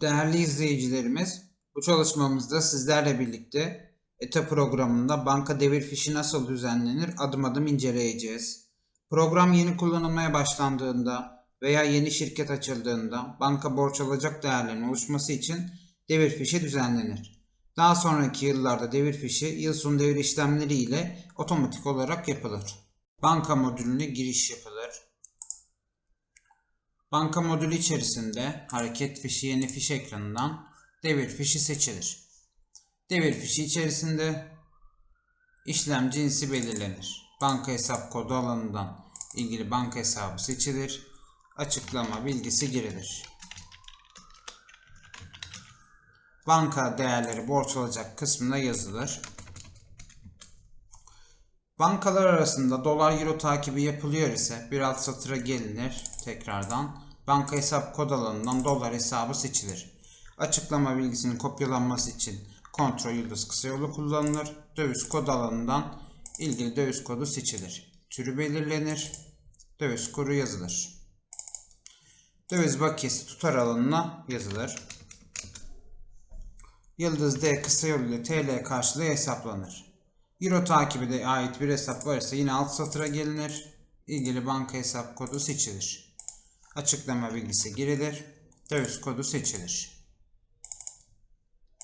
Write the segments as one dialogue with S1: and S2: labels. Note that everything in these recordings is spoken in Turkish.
S1: Değerli izleyicilerimiz, bu çalışmamızda sizlerle birlikte ETA programında banka devir fişi nasıl düzenlenir adım adım inceleyeceğiz. Program yeni kullanılmaya başlandığında veya yeni şirket açıldığında banka borç alacak değerlerin oluşması için devir fişi düzenlenir. Daha sonraki yıllarda devir fişi yıl sonu devir işlemleri ile otomatik olarak yapılır. Banka modülüne giriş yapılır. Banka modülü içerisinde hareket fişi yeni fiş ekranından devir fişi seçilir. Devir fişi içerisinde işlem cinsi belirlenir. Banka hesap kodu alanından ilgili banka hesabı seçilir. Açıklama bilgisi girilir. Banka değerleri borç alacak kısmına yazılır. Bankalar arasında dolar euro takibi yapılıyor ise bir alt satıra gelinir tekrardan. Banka hesap kod alanından dolar hesabı seçilir. Açıklama bilgisinin kopyalanması için kontrol yıldız kısa yolu kullanılır. Döviz kod alanından ilgili döviz kodu seçilir. Türü belirlenir. Döviz kuru yazılır. Döviz bakiyesi tutar alanına yazılır. Yıldız D kısa yol ile TL karşılığı hesaplanır. Euro takibi de ait bir hesap varsa yine alt satıra gelinir. İlgili banka hesap kodu seçilir. Açıklama bilgisi girilir. Döviz kodu seçilir.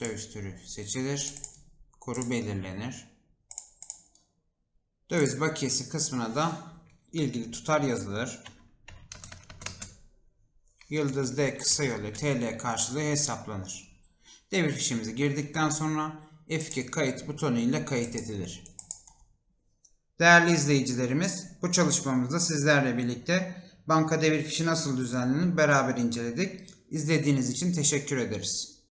S1: Döviz türü seçilir. Kuru belirlenir. Döviz bakiyesi kısmına da ilgili tutar yazılır. Yıldız D kısa yolu TL karşılığı hesaplanır. Devir fişimizi girdikten sonra F2 kayıt butonu ile kayıt edilir. Değerli izleyicilerimiz, bu çalışmamızda sizlerle birlikte banka devir fişi nasıl düzenlenir beraber inceledik. İzlediğiniz için teşekkür ederiz.